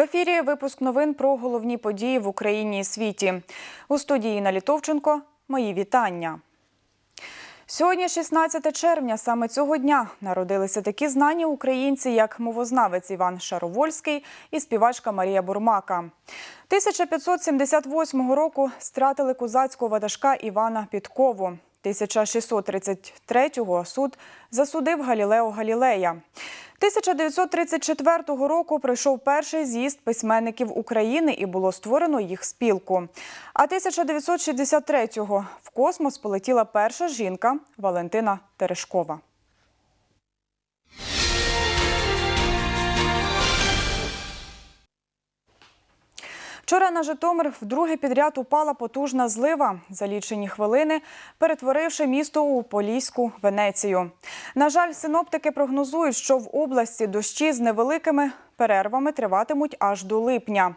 ефірі випуск новин про головні події в Україні і світі. У студії Інна Літовченко. Мої вітання. Сьогодні, 16 червня, саме цього дня народилися такі знані українці, як мовознавець Іван Шаровольський і співачка Марія Бурмака. 1578 року стратили козацького ватажка Івана Підкову. 1633-го суд засудив Галілео Галілея. 1934 року пройшов перший з'їзд письменників України і було створено їх спілку. А 1963-го в космос полетіла перша жінка Валентина Терешкова. Вчора на Житомир вдруге підряд упала потужна злива за лічені хвилини, перетворивши місто у Поліську Венецію. На жаль, синоптики прогнозують, що в області дощі з невеликими перервами триватимуть аж до липня.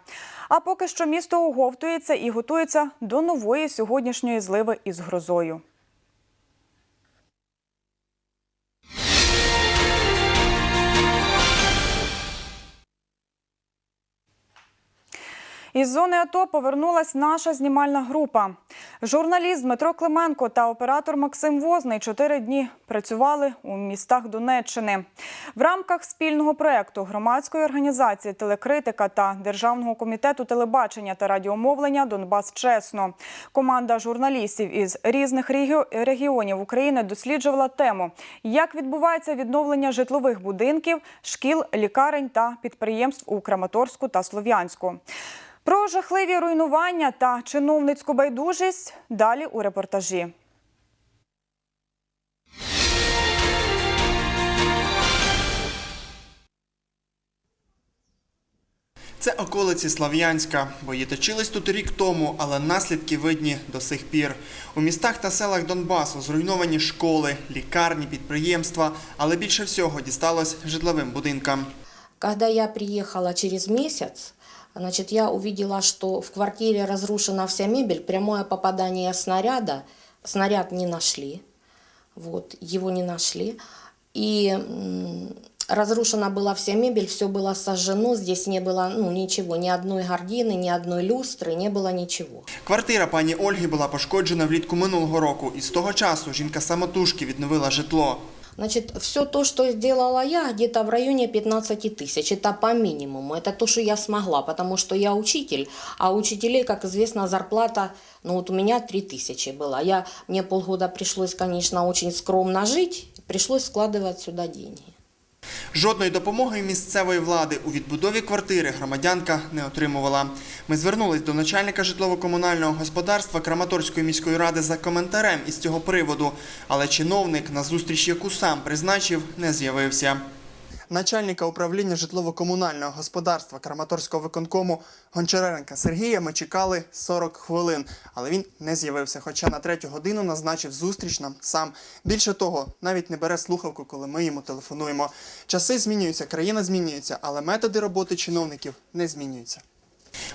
А поки що місто оговтується і готується до нової сьогоднішньої зливи із грозою. Із зони АТО повернулась наша знімальна група. Журналіст Дмитро Клименко та оператор Максим Возний чотири дні працювали у містах Донеччини. В рамках спільного проєкту громадської організації телекритика та Державного комітету телебачення та радіомовлення Донбас чесно. Команда журналістів із різних регіонів України досліджувала тему, як відбувається відновлення житлових будинків, шкіл, лікарень та підприємств у Краматорську та Слов'янську. Про жахливі руйнування та чиновницьку байдужість далі у репортажі. Це околиці Слав'янська. Бої точились тут рік тому, але наслідки видні до сих пір. У містах та селах Донбасу зруйновані школи, лікарні, підприємства, але більше всього дісталось житловим будинкам. Когда я приехала через месяц, значит, я увидела, что в квартире разрушена вся мебель, прямое попадание снаряда. Снаряд не нашли, вот, его не нашли. И м, разрушена была вся мебель, все было сожжено, здесь не было ну, ничего, ни одной гардины, ни одной люстры, не было ничего. Квартира пані Ольги була пошкоджена влітку минулого року, і з того часу жінка самотужки відновила житло. Значит, все то, что сделала я, где-то в районе 15 тысяч. Это по минимуму. Это то, что я смогла, потому что я учитель, а у учителей, как известно, зарплата, ну вот у меня 3 тысячи была. Я, мне полгода пришлось, конечно, очень скромно жить, пришлось вкладывать сюда деньги. Жодної допомоги місцевої влади у відбудові квартири громадянка не отримувала. Ми звернулись до начальника житлово-комунального господарства Краматорської міської ради за коментарем із цього приводу, але чиновник на зустріч, яку сам призначив, не з'явився. Начальника управління житлово-комунального господарства Краматорського виконкому Гончаренка Сергія ми чекали 40 хвилин, але він не з'явився. Хоча на третю годину назначив зустріч нам сам. Більше того, навіть не бере слухавку, коли ми йому телефонуємо. Часи змінюються, країна змінюється, але методи роботи чиновників не змінюються.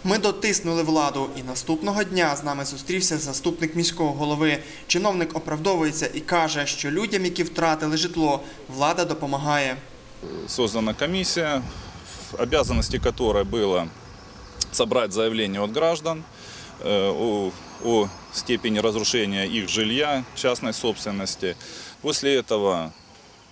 Ми дотиснули владу, і наступного дня з нами зустрівся заступник міського голови. Чиновник оправдовується і каже, що людям, які втратили житло, влада допомагає создана комиссия, в обязанности которой было собрать заявления от граждан э, о, о степени разрушения их жилья, частной собственности. После этого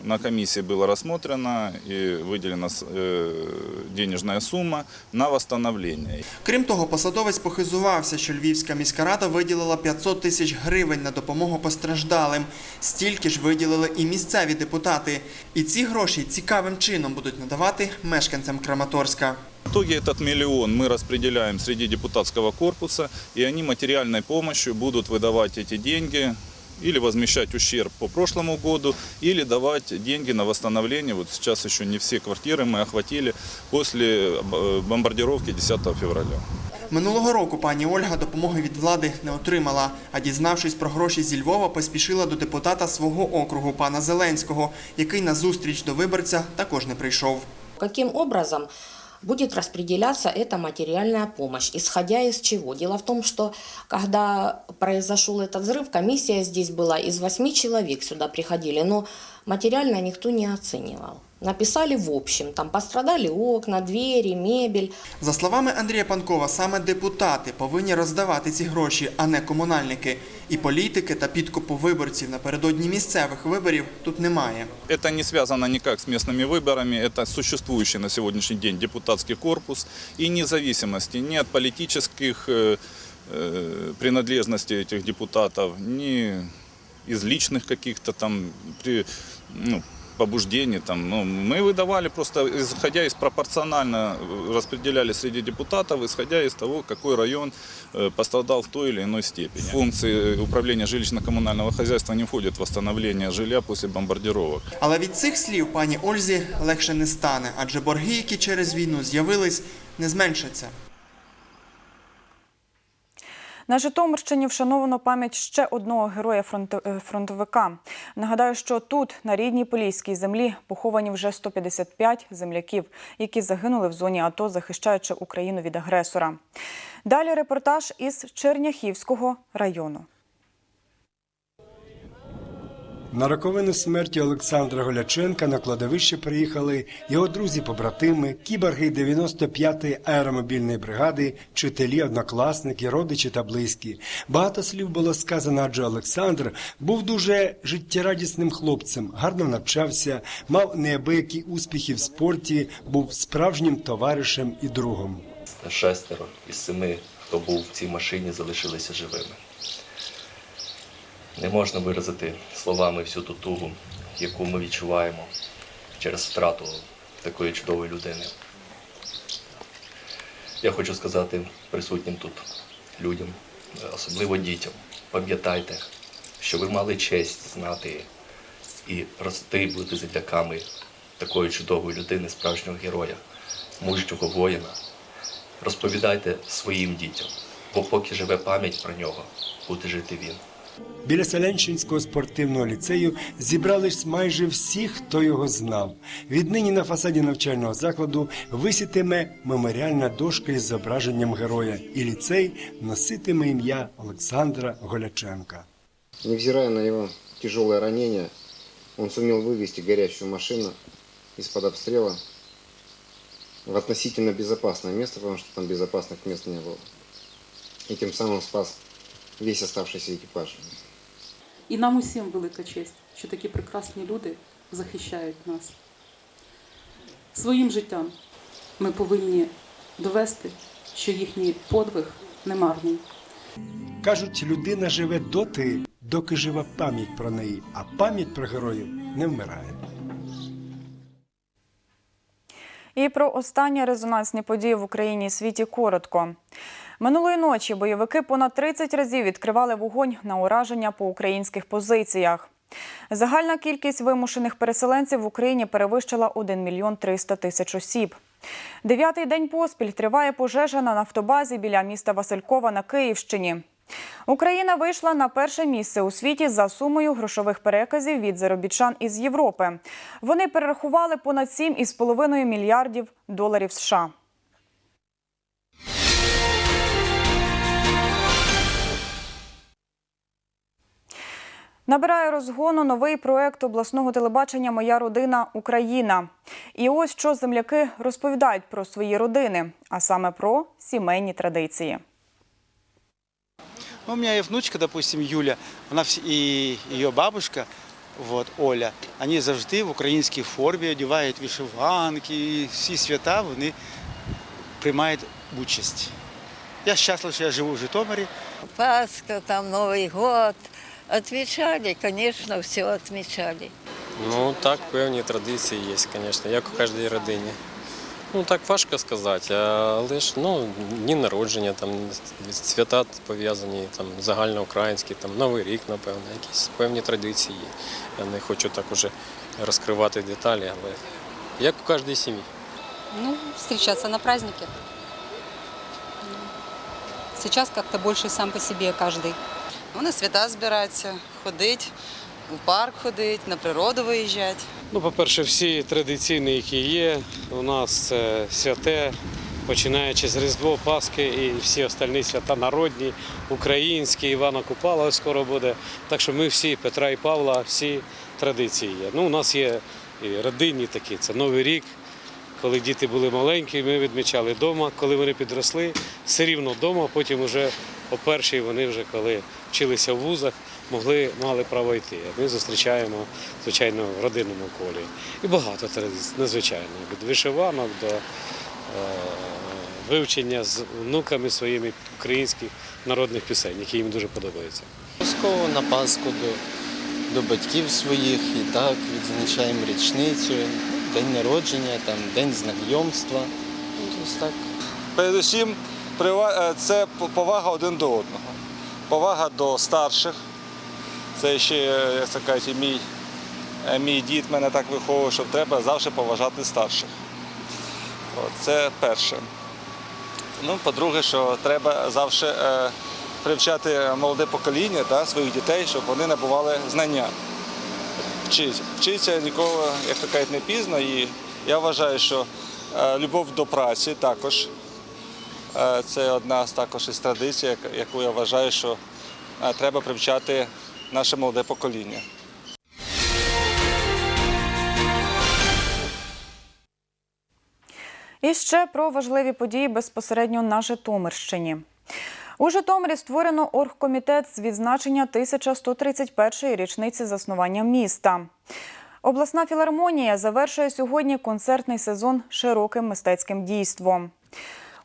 на комиссии было рассмотрено и выделена э, денежная сумма на восстановление. Крім того, посадовець похизувався, що Львівська міська рада виділила 500 тисяч гривень на допомогу постраждалим. Стільки ж виділили і місцеві депутати. І ці гроші цікавим чином будуть надавати мешканцям Краматорська. В итоге этот миллион мы распределяем среди депутатского корпуса, и они материальной помощью будут выдавать эти деньги или возмещать ущерб по прошлому году, или давать деньги на восстановление. Вот сейчас еще не все квартиры мы охватили после э, бомбардировки 10 февраля. Минулого року пані Ольга допомоги від влади не отримала, а дізнавшись про гроші зі Львова, поспішила до депутата свого округу пана Зеленського, який на зустріч до виборця також не прийшов. Каким образом будет распределяться эта материальная помощь, исходя из чего? Дело в том, что когда произошел этот взрыв, комиссия здесь была из восьми человек сюда приходили, но материально никто не оценивал. Написали в общем, там пострадали окна, двери, мебель. За словами Андрія Панкова, саме депутати повинні роздавати ці гроші, а не комунальники. І політики та підкупу виборців напередодні місцевих виборів тут немає. Это не связано никак с местными выборами, это существующий на сегодняшний день депутатский корпус и независимости ни от политических э, э, принадлежностей этих депутатов, ни из личных каких-то там при, ну, побуждений. Там. Ну, мы выдавали просто, исходя из пропорционально, э, распределяли среди депутатов, исходя из того, какой район э, пострадал в той или иной степени. Функции управления жилищно-коммунального хозяйства не входят в восстановление жилья после бомбардировок. Але від цих слів пані Ользі легше не стане, адже борги, які через війну з'явились, не зменшаться. На Житомирщині вшановано пам'ять ще одного героя е, фронтовика. Нагадаю, що тут, на рідній поліській землі, поховані вже 155 земляків, які загинули в зоні АТО, захищаючи Україну від агресора. Далі репортаж із Черняхівського району. На роковину смерті Олександра Голяченка на кладовище приїхали його друзі-побратими, кіборги 95-ї аеромобільної бригади, вчителі, однокласники, родичі та близькі. Багато слів було сказано, адже Олександр був дуже життєрадісним хлопцем, гарно навчався, мав неабиякі успіхи в спорті, був справжнім товаришем і другом. шестеро із семи, хто був в цій машині, залишилися живими. Не можна виразити словами всю ту тугу, яку ми відчуваємо через втрату такої чудової людини. Я хочу сказати присутнім тут людям, особливо дітям, пам'ятайте, що ви мали честь знати і рости бути земляками такої чудової людини, справжнього героя, мужнього воїна. Розповідайте своїм дітям, бо поки живе пам'ять про нього, буде жити він. Біля Селенщинського спортивного ліцею зібрались майже всі, хто його знав. Віднині на фасаді навчального закладу висітиме меморіальна дошка із зображенням героя, і ліцей носитиме ім'я Олександра Голяченка. Невзирая на его тяжелое ранение, он сумел вывести горящую машину из-под обстрела в относительно безопасное место, потому что там безопасных мест не было. И тем самым спас весь оставшийся экипаж. І нам усім велика честь, що такі прекрасні люди захищають нас. Своїм життям ми повинні довести, що їхній подвиг не марний. Кажуть, людина живе доти, доки жива пам'ять про неї, а пам'ять про героїв не вмирає. І про останні резонансні події в Україні і світі коротко. Минулої ночі бойовики понад 30 разів відкривали вогонь на ураження по українських позиціях. Загальна кількість вимушених переселенців в Україні перевищила 1 мільйон 300 тисяч осіб. Дев'ятий день поспіль триває пожежа на нафтобазі біля міста Василькова на Київщині. Україна вийшла на перше місце у світі за сумою грошових переказів від заробітчан із Європи. Вони перерахували понад 7,5 мільярдів доларів США. Набирає розгону новий проект обласного телебачення Моя родина Україна. І ось що земляки розповідають про свої родини, а саме про сімейні традиції. Ну, у меня и внучка, допустим, Юля, она вс- и ее бабушка, вот, Оля, они завжди в українській формі одягають вишиванки, і всі свята вони приймають участь. Я щасливий, що я живу в Житомирі. Пасха, там Новый год. Отмечали, конечно, все отмечали. Ну так, певні традиції є, звісно, як у кожній родині. Ну так важко сказати, але ж ну, дні народження, там свята пов'язані, там загальноукраїнські, там Новий рік, напевно, якісь певні традиції. Я не хочу так уже розкривати деталі, але як у кожній сім'ї. Ну, встречаться на празднике. Сейчас как-то больше сам по себе каждый. Ну, на свята збиратися, ходить, в парк ходить, на природу виїжджати. Ну, по-перше, всі традиційні, які є, у нас це святе, починаючи з Різдво, Пасхи і всі остальні свята народні, українські, Івана Купала скоро буде. Так що ми всі, Петра і Павла, всі традиції є. Ну, у нас є і родинні такі. Це Новий рік. Коли діти були маленькі, ми відмічали вдома. Коли вони підросли, все рівно вдома. Потім вже о першій вони вже коли вчилися в вузах, могли мали право йти. Ми зустрічаємо звичайно в родинному колі. І багато традицій, надзвичайно від вишиванок до е, вивчення з внуками своїми українських народних пісень, які їм дуже подобаються. Обов'язково на Пасху до, до батьків своїх і так відзначаємо річницю, день народження, там, день знайомства. Ну, ось так. Передусім, е, це повага один до одного. Повага до старших. Це ще, як це кажуть, мій, е, мій дід мене так виховував, що треба завжди поважати старших. От, це перше. Ну, по-друге, що треба завжди е, привчати молоде покоління та, своїх дітей, щоб вони набували знання. Вчиться. Вчиться ніколи, як то кажуть, не пізно. І я вважаю, що е, любов до праці також Е, Це одна з також із традицій, яку я вважаю, що е, треба привчати наше молоде покоління. І ще про важливі події безпосередньо на Житомирщині. У Житомирі створено оргкомітет з відзначення 1131-ї річниці заснування міста. Обласна філармонія завершує сьогодні концертний сезон широким мистецьким дійством.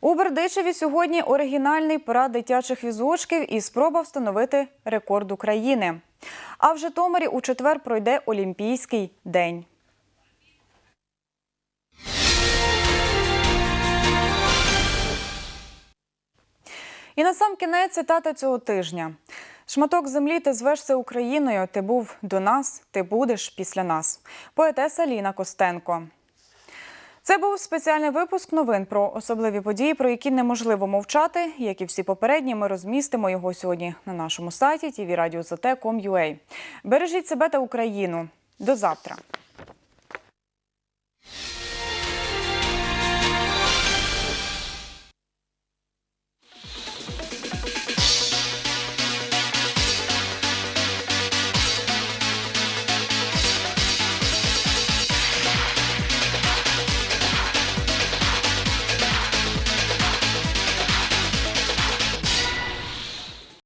У Бердичеві сьогодні оригінальний парад дитячих візочків і спроба встановити рекорд України. А в Житомирі у четвер пройде Олімпійський день. І на сам кінець цитата цього тижня. Шматок землі ти звешся Україною. Ти був до нас, ти будеш після нас. Поетеса Ліна Костенко. Це був спеціальний випуск новин про особливі події, про які неможливо мовчати. Як і всі попередні, ми розмістимо його сьогодні на нашому сайті tvradio.zt.com.ua. Бережіть себе та Україну. До завтра.